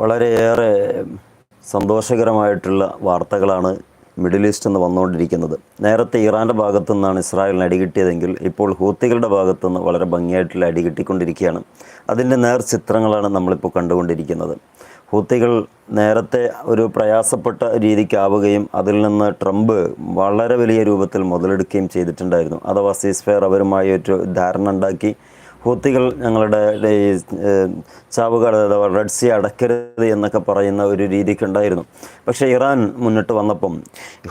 വളരെയേറെ സന്തോഷകരമായിട്ടുള്ള വാർത്തകളാണ് middle east നിന്ന് വന്നുകൊണ്ടിരിക്കുന്നത്. നേരത്തെ ഇറാന്റെ ഭാഗത്തു നിന്നാണ് ഇസ്രായേലിന് അടികിട്ടിയതെങ്കിൽ ഇപ്പോൾ ഹൂത്തികളുടെ ഭാഗത്തു നിന്ന് വളരെ ഭംഗിയായിട്ടുള്ള അടികിട്ടിക്കൊണ്ടിരിക്കുകയാണ് അതിന്റെ നേർ ചിത്രങ്ങളാണ് നമ്മളിപ്പോൾ കണ്ടുകൊണ്ടിരിക്കുന്നത്. ഹൂത്തികൾ നേരത്തെ ഒരു പ്രയാസപ്പെട്ട രീതിക്കാവുകയും അതിൽ നിന്ന് ട്രംപ് വളരെ വലിയ രൂപത്തിൽ മുതലെടുക്കുകയും ചെയ്തിട്ടുണ്ടായിരുന്നു. അഥവാ സീസ്ഫെയർ അവരുമായി ഒരു ധാരണ ഉണ്ടാക്കി ഹൂത്തികൾ ഞങ്ങളുടെ ഈ ചാവുകാട് അഥവാ റെഡ് സി അടക്കരുത് എന്നൊക്കെ പറയുന്ന ഒരു രീതിക്ക് ഉണ്ടായിരുന്നു. പക്ഷേ ഇറാൻ മുന്നിട്ട് വന്നപ്പം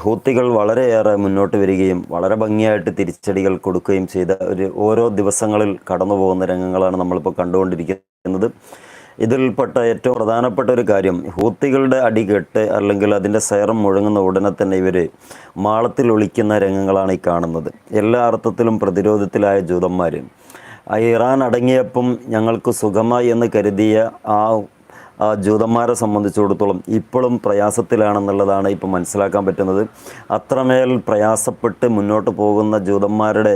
ഹൂത്തികൾ വളരെയേറെ മുന്നോട്ട് വരികയും വളരെ ഭംഗിയായിട്ട് തിരിച്ചടികൾ കൊടുക്കുകയും ചെയ്ത ഒരു ഓരോ ദിവസങ്ങളിൽ കടന്നു പോകുന്ന രംഗങ്ങളാണ് നമ്മളിപ്പോൾ കണ്ടുകൊണ്ടിരിക്കുന്നത്. ഇതിൽപ്പെട്ട ഏറ്റവും പ്രധാനപ്പെട്ട ഒരു കാര്യം ഹൂത്തികളുടെ അടികെട്ട് അല്ലെങ്കിൽ അതിന്റെ സൈറം മുഴങ്ങുന്ന ഉടനെ തന്നെ ഇവർ മാളത്തിൽ ഒളിക്കുന്ന രംഗങ്ങളാണ് ഈ കാണുന്നത്. എല്ലാ അർത്ഥത്തിലും പ്രതിരോധത്തിലായ ജൂതന്മാർ ഇറാൻ അടങ്ങിയപ്പം ഞങ്ങൾക്ക് സുഖമായി എന്ന് കരുതിയ ആ ജൂതന്മാരെ സംബന്ധിച്ചിടത്തോളം ഇപ്പോഴും പ്രയാസത്തിലാണെന്നുള്ളതാണ് ഇപ്പോൾ മനസ്സിലാക്കാൻ പറ്റുന്നത്. അത്രമേൽ പ്രയാസപ്പെട്ട് മുന്നോട്ട് പോകുന്ന ജൂതന്മാരുടെ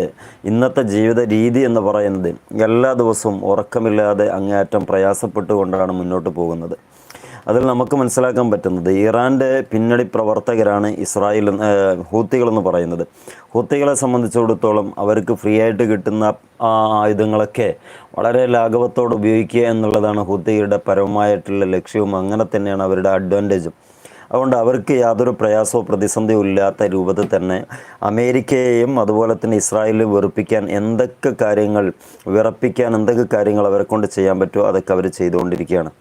ഇന്നത്തെ ജീവിത രീതി എന്ന് പറയുന്നത് എല്ലാ ദിവസവും ഉറക്കമില്ലാതെ അങ്ങേയറ്റം പ്രയാസപ്പെട്ടുകൊണ്ടാണ് മുന്നോട്ട് പോകുന്നത്. അതിൽ നമുക്ക് മനസ്സിലാക്കാൻ പറ്റുന്നത് ഇറാന്റെ പിന്നണി പ്രവർത്തകരാണ് ഇസ്രായേൽ ഹൂത്തികളെന്ന് പറയുന്നത്. ഹൂത്തികളെ സംബന്ധിച്ചിടത്തോളം അവർക്ക് ഫ്രീ ആയിട്ട് കിട്ടുന്ന ആ ആയുധങ്ങളൊക്കെ വളരെ ലാഘവത്തോടെ ഉപയോഗിക്കുക എന്നുള്ളതാണ് ഹൂത്തികളുടെ പരമമായിട്ടുള്ള ലക്ഷ്യവും അങ്ങനെ തന്നെയാണ് അവരുടെ അഡ്വാന്റേജും അതുകൊണ്ട് അവർക്ക് യാതൊരു പ്രയാസമോ പ്രതിസന്ധിയും ഇല്ലാത്ത രൂപത്തിൽ തന്നെ അമേരിക്കയെയും അതുപോലെ തന്നെ ഇസ്രായേലിൽ വെറുപ്പിക്കാൻ എന്തൊക്കെ കാര്യങ്ങൾ വിറപ്പിക്കാൻ എന്തൊക്കെ കാര്യങ്ങൾ അവരെ കൊണ്ട് ചെയ്യാൻ പറ്റുമോ അതൊക്കെ അവർ ചെയ്തുകൊണ്ടിരിക്കുകയാണ്.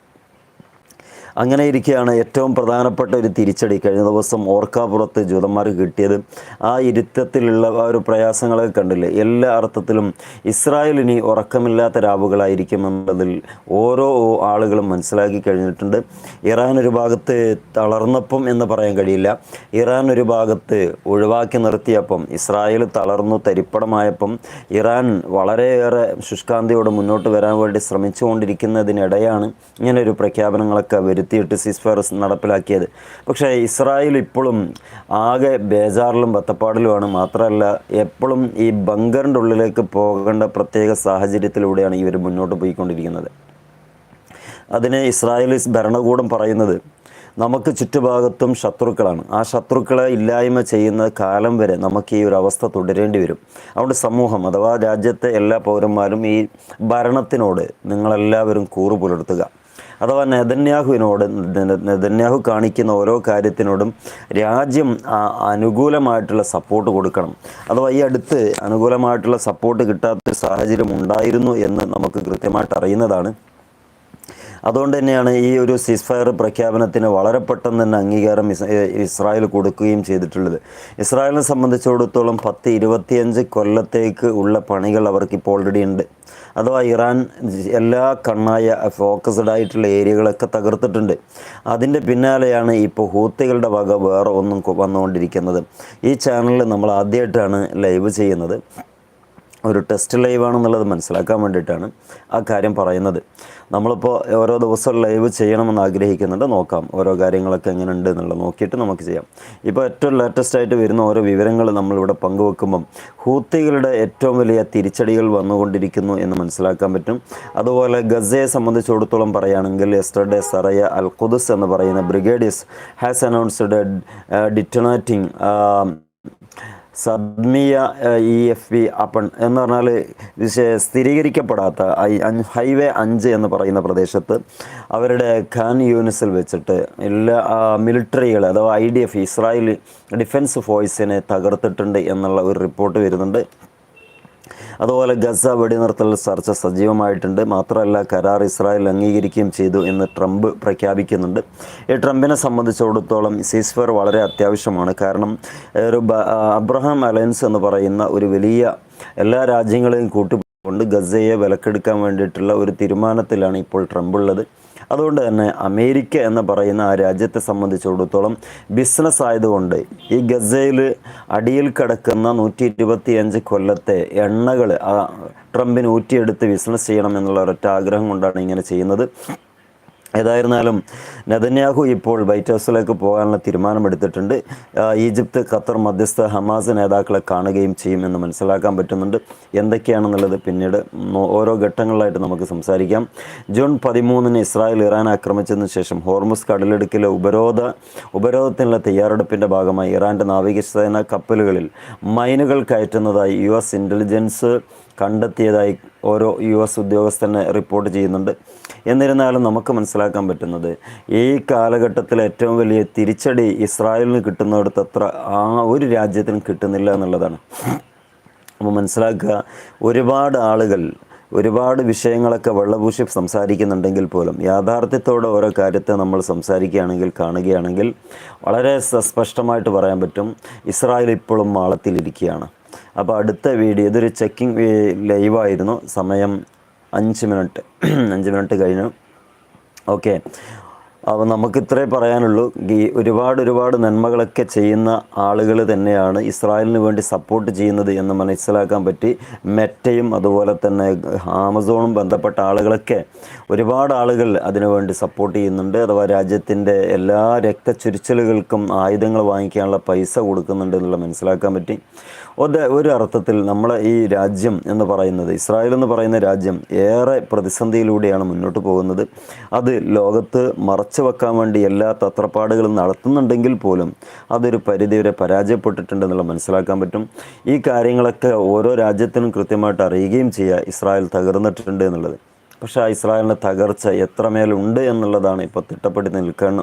അങ്ങനെ ഇരിക്കുകയാണ് ഏറ്റവും പ്രധാനപ്പെട്ട ഒരു തിരിച്ചടി. കഴിഞ്ഞ ദിവസം ഓർക്കാപ്പുറത്ത് ജൂതന്മാർക്ക് കിട്ടിയത് ആ ഇരുത്തത്തിലുള്ള ആ ഒരു പ്രയാസങ്ങളൊക്കെ കണ്ടില്ലേ? എല്ലാ അർത്ഥത്തിലും ഇസ്രായേൽ ഇനി ഉറക്കമില്ലാത്ത രാവുകളായിരിക്കും എന്നുള്ളതിൽ ഓരോ ആളുകളും മനസ്സിലാക്കി കഴിഞ്ഞിട്ടുണ്ട്. ഇറാൻ ഒരു ഭാഗത്ത് തളർന്നപ്പം എന്ന് പറയാൻ കഴിയില്ല. ഇറാൻ ഒരു ഭാഗത്ത് ഒഴിവാക്കി നിർത്തിയപ്പം ഇസ്രായേൽ തളർന്നു തരിപ്പടമായപ്പം ഇറാൻ വളരെയേറെ ശുഷ്കാന്തിയോട് മുന്നോട്ട് വരാൻ വേണ്ടി ശ്രമിച്ചുകൊണ്ടിരിക്കുന്നതിനിടെയാണ് ഇങ്ങനെ ഒരു പ്രഖ്യാപനങ്ങളൊക്കെ വരുത്തിയിട്ട് സീസ്ഫയർ നടപ്പിലാക്കിയത്. പക്ഷേ ഇസ്രായേൽ ഇപ്പോഴും ആകെ ബേജാറിലും ബത്തപ്പാടിലുമാണ്. മാത്രമല്ല എപ്പോഴും ഈ ബങ്കറിന്റെ ഉള്ളിലേക്ക് പോകേണ്ട പ്രത്യേക സാഹചര്യത്തിലൂടെയാണ് ഇവർ മുന്നോട്ട് പോയിക്കൊണ്ടിരിക്കുന്നത്. അതിനെ ഇസ്രായേലിസ് ഭരണകൂടം പറയുന്നത് നമുക്ക് ചുറ്റുഭാഗത്തും ശത്രുക്കളാണ്. ആ ശത്രുക്കളെ ഇല്ലായ്മ ചെയ്യുന്ന കാലം വരെ നമുക്ക് ഈ ഒരു അവസ്ഥ തുടരേണ്ടി വരും. അതുകൊണ്ട് സമൂഹം അഥവാ രാജ്യത്തെ എല്ലാ പൗരന്മാരും ഈ ഭരണത്തിനോട് നിങ്ങളെല്ലാവരും കൂറു പുലർത്തുക അഥവാ നെതന്യാഹുവിനോട് നെതന്യാഹു കാണിക്കുന്ന ഓരോ കാര്യത്തിനോടും രാജ്യം അനുകൂലമായിട്ടുള്ള സപ്പോർട്ട് കൊടുക്കണം. അഥവാ ഈ അടുത്ത് അനുകൂലമായിട്ടുള്ള സപ്പോർട്ട് കിട്ടാത്ത സാഹചര്യം ഉണ്ടായിരുന്നു എന്ന് നമുക്ക് കൃത്യമായിട്ട് അറിയുന്നതാണ്. അതുകൊണ്ട് തന്നെയാണ് ഈ ഒരു സിസ്ഫയർ പ്രഖ്യാപനത്തിന് വളരെ പെട്ടെന്ന് തന്നെ അംഗീകാരം ഇസ്രായേൽ കൊടുക്കുകയും ചെയ്തിട്ടുള്ളത്. ഇസ്രായേലിനെ സംബന്ധിച്ചിടത്തോളം പത്ത് ഇരുപത്തിയഞ്ച് കൊല്ലത്തേക്ക് ഉള്ള പണികൾ അവർക്ക് ഇപ്പോൾ ഓൾറെഡി ഉണ്ട്. അഥവാ ഇറാൻ എല്ലാ കണ്ണായ ഫോക്കസ്ഡ് ആയിട്ടുള്ള ഏരിയകളൊക്കെ തകർത്തിട്ടുണ്ട്. അതിന്റെ പിന്നാലെയാണ് ഇപ്പോൾ ഹൂത്തികളുടെ വക വേറെ ഒന്നും വന്നുകൊണ്ടിരിക്കുന്നത്. ഈ ചാനലിൽ നമ്മൾ ആദ്യമായിട്ടാണ് ലൈവ് ചെയ്യുന്നത്. ഒരു ടെസ്റ്റ് ലൈവാണെന്നുള്ളത് മനസ്സിലാക്കാൻ വേണ്ടിയിട്ടാണ് ആ കാര്യം പറയുന്നത്. നമ്മളിപ്പോൾ ഓരോ ദിവസവും ലൈവ് ചെയ്യണമെന്ന് ആഗ്രഹിക്കുന്നുണ്ട്. നോക്കാം ഓരോ കാര്യങ്ങളൊക്കെ എങ്ങനെ ഉണ്ട് എന്നുള്ളത് നോക്കിയിട്ട് നമുക്ക് ചെയ്യാം. ഇപ്പോൾ ഏറ്റവും ലേറ്റസ്റ്റ് ആയിട്ട് വരുന്ന ഓരോ വിവരങ്ങൾ നമ്മളിവിടെ പങ്കുവെക്കുമ്പം ഹൂത്തികളുടെ ഏറ്റവും വലിയ തിരിച്ചടികൾ വന്നുകൊണ്ടിരിക്കുന്നു എന്ന് മനസ്സിലാക്കാൻ പറ്റും. അതുപോലെ ഗസയെ സംബന്ധിച്ചിടത്തോളം പറയുകയാണെങ്കിൽ എസ്റ്റർഡേ സറയ അൽ ഖുദുസ് എന്ന് പറയുന്ന ബ്രിഗേഡിയസ് ഹാസ് അനൗൺസ്ഡ് ഡിറ്റണേറ്റിംഗ് സദ്മിയ ഇ എഫ് പി അപ്പൺ എന്ന് പറഞ്ഞാൽ സ്ഥിരീകരിക്കപ്പെടാത്ത ഹൈവേ അഞ്ച് എന്ന് പറയുന്ന പ്രദേശത്ത് അവരുടെ ഖാൻ യൂണിസിൽ വെച്ചിട്ട് എല്ലാ മിലിറ്ററികൾ അഥവാ I D F Israel defence ഫോഴ്സിനെ തകർത്തിട്ടുണ്ട് എന്നുള്ള ഒരു റിപ്പോർട്ട് വരുന്നുണ്ട്. അതുപോലെ ഗസ വെടിനിർത്തൽ ചർച്ച സജീവമായിട്ടുണ്ട്. മാത്രമല്ല കരാർ ഇസ്രായേൽ അംഗീകരിക്കുകയും ചെയ്തു എന്ന് ട്രംപ് പ്രഖ്യാപിക്കുന്നുണ്ട്. ഈ ട്രംപിനെ സംബന്ധിച്ചിടത്തോളം സീസ്ഫയർ വളരെ അത്യാവശ്യമാണ്. കാരണം ഒരു അബ്രഹാം അലയൻസ് എന്ന് പറയുന്ന ഒരു വലിയ എല്ലാ രാജ്യങ്ങളെയും കൂട്ടിക്കൊണ്ട് ഗസയെ വിലക്കെടുക്കാൻ വേണ്ടിയിട്ടുള്ള ഒരു തീരുമാനത്തിലാണ് ഇപ്പോൾ ട്രംപ് ഉള്ളത്. അതുകൊണ്ട് തന്നെ അമേരിക്ക എന്ന് പറയുന്ന ആ രാജ്യത്തെ സംബന്ധിച്ചിടത്തോളം ബിസിനസ് ആയതുകൊണ്ട് ഈ ഗസയിൽ അടിയിൽ കിടക്കുന്ന നൂറ്റി ഇരുപത്തിയഞ്ച് കൊല്ലത്തെ എണ്ണകൾ ട്രംപിന് ഊറ്റിയെടുത്ത് ബിസിനസ് ചെയ്യണം എന്നുള്ള ഒരൊറ്റ ആഗ്രഹം കൊണ്ടാണ് ഇങ്ങനെ ചെയ്യുന്നത്. ഏതായിരുന്നാലും നെതന്യാഹു ഇപ്പോൾ വൈറ്റ് ഹൗസിലേക്ക് പോകാനുള്ള തീരുമാനമെടുത്തിട്ടുണ്ട്. ഈജിപ്ത് ഖത്തർ മധ്യസ്ഥ ഹമാസ് നേതാക്കളെ കാണുകയും ചെയ്യുമെന്ന് മനസ്സിലാക്കാൻ പറ്റുന്നുണ്ട്. എന്തൊക്കെയാണെന്നുള്ളത് പിന്നീട് ഓരോ ഘട്ടങ്ങളിലായിട്ട് നമുക്ക് സംസാരിക്കാം. ജൂൺ പതിമൂന്നിന് ഇസ്രായേൽ ഇറാൻ ആക്രമിച്ചതിന് ശേഷം ഹോർമുസ് കടലിടുക്കിലെ ഉപരോധ ഉപരോധത്തിനുള്ള തയ്യാറെടുപ്പിന്റെ ഭാഗമായി ഇറാന്റെ നാവികസേന കപ്പലുകളിൽ മൈനുകൾ കയറ്റുന്നതായി യു എസ് ഇന്റലിജൻസ് കണ്ടെത്തിയതായി ഓരോ യു എസ് ഉദ്യോഗസ്ഥനെ റിപ്പോർട്ട് ചെയ്യുന്നുണ്ട്. എന്നിരുന്നാലും നമുക്ക് മനസ്സിലാക്കാൻ പറ്റുന്നത് ഈ കാലഘട്ടത്തിൽ ഏറ്റവും വലിയ തിരിച്ചടി ഇസ്രായേലിന് കിട്ടുന്നിടത്ത് അത്ര ആ ഒരു രാജ്യത്തിന് കിട്ടുന്നില്ല എന്നുള്ളതാണ്. അപ്പോൾ മനസ്സിലാക്കുക ഒരുപാട് ആളുകൾ ഒരുപാട് വിഷയങ്ങളൊക്കെ വെള്ളപൂശി സംസാരിക്കുന്നുണ്ടെങ്കിൽ പോലും യാഥാർത്ഥ്യത്തോടെ ഓരോ കാര്യത്തെ നമ്മൾ സംസാരിക്കുകയാണെങ്കിൽ കാണുകയാണെങ്കിൽ വളരെ സ്പഷ്ടമായിട്ട് പറയാൻ പറ്റും ഇസ്രായേൽ ഇപ്പോഴും മാളത്തിലിരിക്കുകയാണ് അപ്പോൾ അടുത്ത വീഡിയോ ഇതൊരു ചെക്കിംഗ് ലൈവായിരുന്നു സമയം അഞ്ച് മിനിറ്റ് അഞ്ച് മിനിറ്റ് കഴിഞ്ഞു. ഓക്കെ അപ്പോൾ നമുക്ക് ഇത്രേ പറയാനുള്ളൂ. ഈ ഒരുപാട് ഒരുപാട് നന്മകളൊക്കെ ചെയ്യുന്ന ആളുകൾ തന്നെയാണ് ഇസ്രായേലിന് വേണ്ടി സപ്പോർട്ട് ചെയ്യുന്നത് എന്ന് മനസ്സിലാക്കാൻ പറ്റി. മെറ്റയും അതുപോലെ തന്നെ ആമസോണും ബന്ധപ്പെട്ട ആളുകളൊക്കെ ഒരുപാട് ആളുകൾ അതിനുവേണ്ടി സപ്പോർട്ട് ചെയ്യുന്നുണ്ട്. അഥവാ രാജ്യത്തിന്റെ എല്ലാ രക്തച്ചുരിച്ചലുകൾക്കും ആയുധങ്ങൾ വാങ്ങിക്കാനുള്ള പൈസ കൊടുക്കുന്നുണ്ട് എന്നുള്ള മനസ്സിലാക്കാൻ പറ്റി. ഒരു ഒരു അർത്ഥത്തിൽ നമ്മളെ ഈ രാജ്യം എന്ന് പറയുന്നത് ഇസ്രായേൽ എന്ന് പറയുന്ന രാജ്യം ഏറെ പ്രതിസന്ധിയിലൂടെയാണ് മുന്നോട്ട് പോകുന്നത്. അത് ലോകത്ത് മറച്ചു വെക്കാൻ വേണ്ടി എല്ലാ തത്രപ്പാടുകളും നടത്തുന്നുണ്ടെങ്കിൽ പോലും അതൊരു പരിധിവരെ പരാജയപ്പെട്ടിട്ടുണ്ടെന്നുള്ള മനസ്സിലാക്കാൻ പറ്റും. ഈ കാര്യങ്ങളൊക്കെ ഓരോ രാജ്യത്തിനും കൃത്യമായിട്ട് അറിയുകയും ചെയ്യുക ഇസ്രായേൽ തകർന്നിട്ടുണ്ട് എന്നുള്ളത്. പക്ഷേ ആ ഇസ്രായേലിന്റെ തകർച്ച എത്രമേലുണ്ട് എന്നുള്ളതാണ് ഇപ്പോൾ തിട്ടപ്പെടുത്തി നിൽക്കാൻ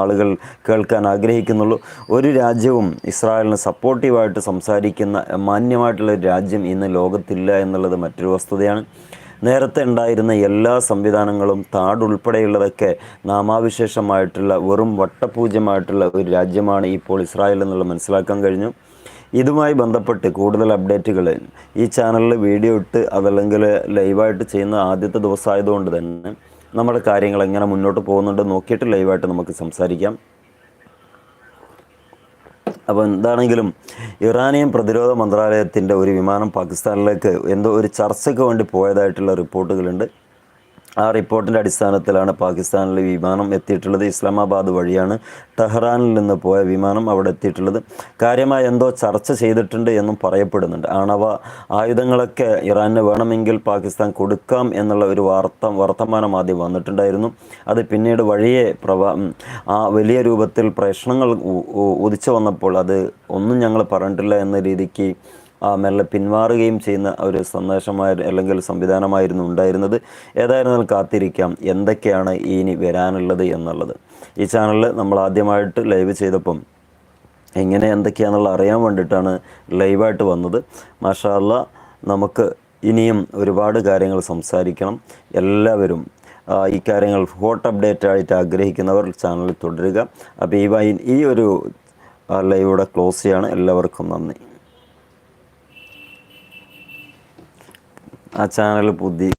ആളുകൾ കേൾക്കാൻ ആഗ്രഹിക്കുന്നുള്ളൂ. ഒരു രാജ്യവും ഇസ്രായേലിന് സപ്പോർട്ടീവായിട്ട് സംസാരിക്കുന്ന മാന്യമായിട്ടുള്ള ഒരു രാജ്യം ഇന്ന് ലോകത്തില്ല എന്നുള്ളത് മറ്റൊരു വസ്തുതയാണ്. നേരത്തെ ഉണ്ടായിരുന്ന എല്ലാ സംവിധാനങ്ങളും താടുൾപ്പെടെയുള്ളതൊക്കെ നാമാവിശേഷമായിട്ടുള്ള വെറും വട്ടപൂജ്യമായിട്ടുള്ള ഒരു രാജ്യമാണ് ഇപ്പോൾ ഇസ്രായേൽ എന്നുള്ളത് മനസ്സിലാക്കാൻ കഴിഞ്ഞു. ഇതുമായി ബന്ധപ്പെട്ട് കൂടുതൽ അപ്ഡേറ്റുകൾ ഈ ചാനലിൽ വീഡിയോ ഇട്ട് അതല്ലെങ്കിൽ ലൈവായിട്ട് ചെയ്യുന്ന ആദ്യത്തെ ദിവസമായതുകൊണ്ട് തന്നെ നമ്മുടെ കാര്യങ്ങൾ എങ്ങനെ മുന്നോട്ട് പോകുന്നുണ്ട് നോക്കിയിട്ട് ലൈവായിട്ട് നമുക്ക് സംസാരിക്കാം. അപ്പോൾ എന്താണെങ്കിലും ഇറാനിയൻ പ്രതിരോധ മന്ത്രാലയത്തിന്റെ ഒരു വിമാനം പാകിസ്ഥാനിലേക്ക് എന്തോ ഒരു ചർച്ചയ്ക്ക് വേണ്ടി പോയതായിട്ടുള്ള റിപ്പോർട്ടുകളുണ്ട്. ആ റിപ്പോർട്ടിന്റെ അടിസ്ഥാനത്തിലാണ് പാകിസ്ഥാനിലെ വിമാനം എത്തിയിട്ടുള്ളത് ഇസ്ലാമാബാദ് വഴിയാണ് ടെഹ്റാനിൽ നിന്ന് പോയ വിമാനം അവിടെ എത്തിയിട്ടുള്ളത്. കാര്യമായ എന്തോ ചർച്ച ചെയ്തിട്ടുണ്ട് എന്നും പറയപ്പെടുന്നുണ്ട്. ആണവ ആയുധങ്ങളൊക്കെ ഇറാന് വേണമെങ്കിൽ പാകിസ്ഥാൻ കൊടുക്കാം എന്നുള്ള ഒരു വാർത്ത വർത്തമാനം ആദ്യം വന്നിട്ടുണ്ടായിരുന്നു. അത് പിന്നീട് വഴിയെ പ്രവാ ആ വലിയ രൂപത്തിൽ പ്രശ്നങ്ങൾ ഉദിച്ചു വന്നപ്പോൾ അത് ഒന്നും ഞങ്ങൾ പറഞ്ഞിട്ടില്ല എന്ന രീതിക്ക് മെല്ലെ പിന്മാറുകയും ചെയ്യുന്ന ഒരു സന്ദേശമായിരുന്നു അല്ലെങ്കിൽ സംവിധാനമായിരുന്നു ഉണ്ടായിരുന്നത്. ഏതായിരുന്നാലും കാത്തിരിക്കാം. എന്തൊക്കെയാണ് ഇനി വരാനുള്ളത് എന്നുള്ളത്. ഈ ചാനലിൽ നമ്മൾ ആദ്യമായിട്ട് ലൈവ് ചെയ്തപ്പം എങ്ങനെ എന്തൊക്കെയാണെന്നുള്ള അറിയാൻ വേണ്ടിയിട്ടാണ് ലൈവായിട്ട് വന്നത്. മാഷാല്ല നമുക്ക് ഇനിയും ഒരുപാട് കാര്യങ്ങൾ സംസാരിക്കണം. എല്ലാവരും ഈ കാര്യങ്ങൾ ഹോട്ട് അപ്ഡേറ്റ് ആയിട്ട് ആഗ്രഹിക്കുന്നവർ ചാനൽ തുടരുക. അപ്പോൾ ഈ ഈ ഒരു ലൈവ് ഇവിടെ ക്ലോസ് ചെയ്യാണ്. എല്ലാവർക്കും നന്ദി. ആ ചാനൽ പുതിയ